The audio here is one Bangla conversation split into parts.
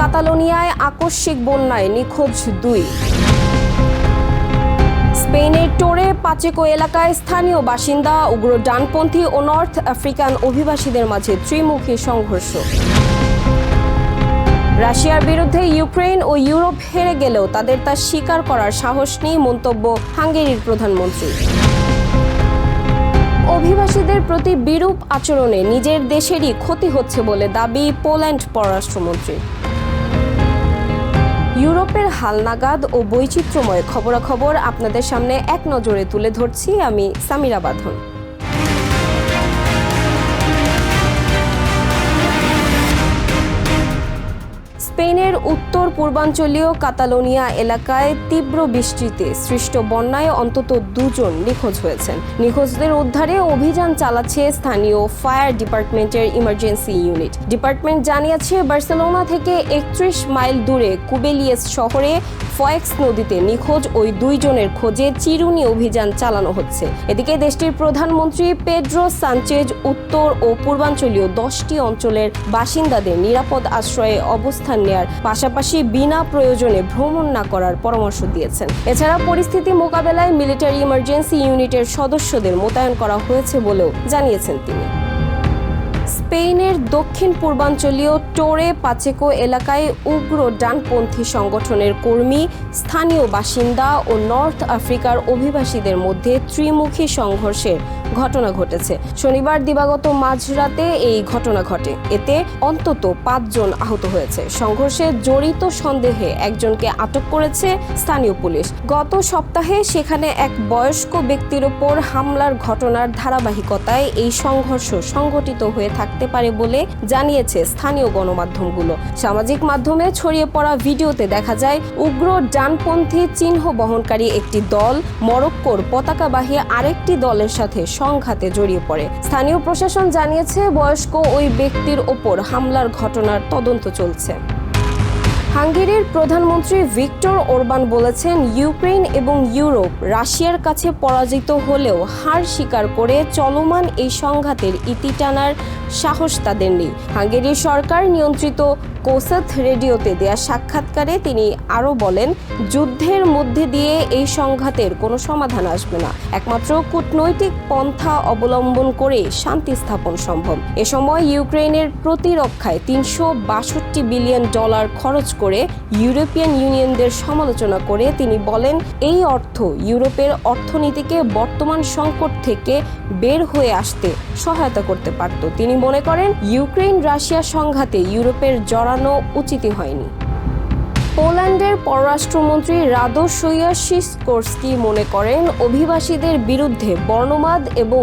কাতালোনিয়ায় আকস্মিক বন্যায় নিখোঁজ দুই। স্পেনের টোরে পাচেকো এলাকায় স্থানীয় বাসিন্দা, উগ্র ডানপন্থী ও নর্থ আফ্রিকান অভিবাসীদের মাঝে ত্রিমুখী সংঘর্ষ। রাশিয়ার বিরুদ্ধে ইউক্রেন ও ইউরোপ হেরে গেলেও তাদের তা স্বীকার করার সাহস নেই মন্তব্য হাঙ্গেরির প্রধানমন্ত্রী। অভিবাসীদের প্রতি বিরূপ আচরণে নিজের দেশেরই ক্ষতি হচ্ছে বলে দাবি পোল্যান্ড পররাষ্ট্রমন্ত্রী ইউরোপের হালনাগাদ ও বৈচিত্র্যময় খবরাখবর আপনাদের সামনে এক নজরে তুলে ধরছি। আমি সামিরা বাঁধন। স্পেনের উত্তর পূর্বাঞ্চলীয় কাতালোনিয়া এলাকায় তীব্র বৃষ্টিতে সৃষ্ট বন্যায় অন্তত দুজন নিখোঁজ হয়েছেন। নিখোঁজদের উদ্ধারে অভিযান চালাচ্ছে স্থানীয় ফায়ার ডিপার্টমেন্টের ইমার্জেন্সি ইউনিট। ডিপার্টমেন্ট জানিয়েছে, বার্সেলোনা থেকে একত্রিশ মাইল দূরে কুবেলিয়েস শহরে ফয়েক্স নদীতে নিখোঁজ ওই দুইজনের খোঁজে চিরুনি অভিযান চালানো হচ্ছে। এদিকে দেশটির প্রধানমন্ত্রী পেড্রো সানচেজ উত্তর ও পূর্বাঞ্চলীয় দশটি অঞ্চলের বাসিন্দাদের নিরাপদ আশ্রয়ে অবস্থান নেয়ার পাশাপাশি বিনা প্রয়োজনে ভ্রমণ না করার পরামর্শ দিয়েছেন। এছাড়া পরিস্থিতি মোকাবেলায় মিলিটারি ইমার্জেন্সি ইউনিটের সদস্যদের মোতায়েন করা হয়েছে বলেও জানিয়েছেন তিনি। স্পেনের দক্ষিণ পূর্বাঞ্চলীয় টোরে পাচেকো এলাকায় উগ্র ডানপন্থী সংগঠনের কর্মী, স্থানীয় বাসিন্দা ও নর্থ আফ্রিকার অভিবাসীদের মধ্যে ত্রিমুখী সংঘর্ষের ঘটনা ঘটেছে। শনিবার দিবাগত মাঝরাতে এই ঘটনা ঘটে। এতে অন্তত পাঁচজন আহত হয়েছে। সংঘর্ষে জড়িত সন্দেহে একজনকে আটক করেছে স্থানীয় পুলিশ। গত সপ্তাহে সেখানে এক বয়স্ক ব্যক্তির ওপর হামলার ঘটনার ধারাবাহিকতায় এই সংঘর্ষ সংঘটিত হয়ে থাকতে পারে বলে জানিয়েছে স্থানীয় গণমাধ্যমগুলো। সামাজিক মাধ্যমে ছড়িয়ে পড়া ভিডিওতে দেখা যায়, উগ্র ডানপন্থী চিহ্ন বহনকারী একটি দল মরক্কোর পতাকাবাহী আরেকটি দলের সাথে সংঘাতে জড়িয়ে পড়ে। স্থানীয় প্রশাসন জানিয়েছে, বয়স্ক ওই ব্যক্তির ওপর হামলার ঘটনার তদন্ত চলছে। হাঙ্গেরির প্রধানমন্ত্রী ভিক্টর ওরবান বলেছেন, ইউক্রেন এবং ইউরোপ রাশিয়ার কাছে পরাজিত হলেও হার স্বীকার করে চলমান এই সংঘাতের ইতি টানার সাহস তাদের নেই। হাঙ্গেরির সরকার নিয়ন্ত্রিত কোসাথ রেডিওতে দেয়া সাক্ষাৎকারে তিনি আরও বলেন, যুদ্ধের মধ্যে দিয়ে এই সংঘাতের কোনো সমাধান আসবে না। একমাত্র কূটনৈতিক পন্থা অবলম্বন করে শান্তি স্থাপন সম্ভব। এ সময় ইউক্রেনের প্রতিরক্ষায় তিনশো বাষট্টি বিলিয়ন ডলার খরচ করে ইউরোপিয়ান ইউনিয়নদের সমালোচনা করে তিনি বলেন, এই অর্থ ইউরোপের অর্থনীতিকে বর্তমান সংকট থেকে বের হয়ে আসতে সহায়তা করতে পারত। তিনি মনে করেন ইউক্রেন রাশিয়া সংঘাতে ইউরোপের জড়ানো উচিতই হয়নি। পোল্যান্ডের পররাষ্ট্রমন্ত্রী রাদো সিসকোর্সকি মনে করেন, অভিবাসীদের বিরুদ্ধে বর্ণবাদ এবং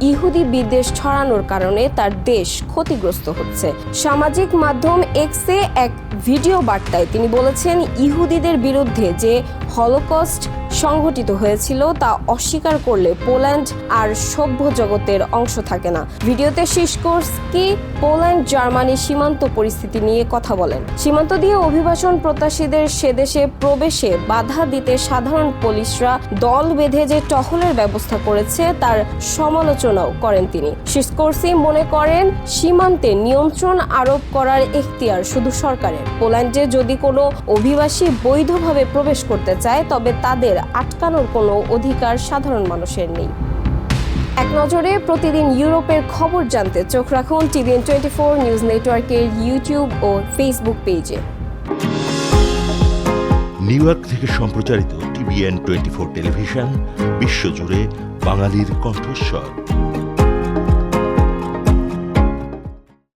ইহুদি বিদ্বেষ ছড়ানোর কারণে তার দেশ ক্ষতিগ্রস্ত হচ্ছে। সামাজিক মাধ্যম এক্সে এক ভিডিও বার্তায় তিনি বলেছেন, ইহুদিদের বিরুদ্ধে যে হলোকস্ট সংঘটিত হয়েছিল তা অস্বীকার করলে পোল্যান্ড আর সভ্য জগতের অংশ থাকে না। ভিডিওতে শিসকোর্সকি পোল্যান্ড, জার্মানি সীমান্ত পরিস্থিতি নিয়ে কথা বলেন। সীমান্ত দিয়ে অভিবাসন প্রত্যাশীদের সেদেশে প্রবেশে বাধা দিতে সাধারণ পুলিশরা দল বেঁধে যে টহলের ব্যবস্থা করেছে, তার সমালোচনাও করেন তিনি। শিসকোর্সি মনে করেন, সীমান্তে নিয়ন্ত্রণ আরোপ করার এখতিয়ার শুধু সরকারের। পোল্যান্ডে যদি কোনো অভিবাসী বৈধভাবে প্রবেশ করতে চায়, তবে তাদের আটকানোর কোনো অধিকার সাধারণ মানুষের নেই। এক নজরে প্রতিদিন ইউরোপের খবর জানতে চোখ রাখুন টিভিএন টোয়েন্টি ফোর নিউজ নেটওয়ার্কের ইউটিউব ও ফেসবুক পেজে। নিউ ইয়র্ক থেকে সম্প্রচারিত টিভিএন টোয়েন্টি ফোর টেলিভিশন, বিশ্বজুড়ে বাঙালির কণ্ঠস্বর।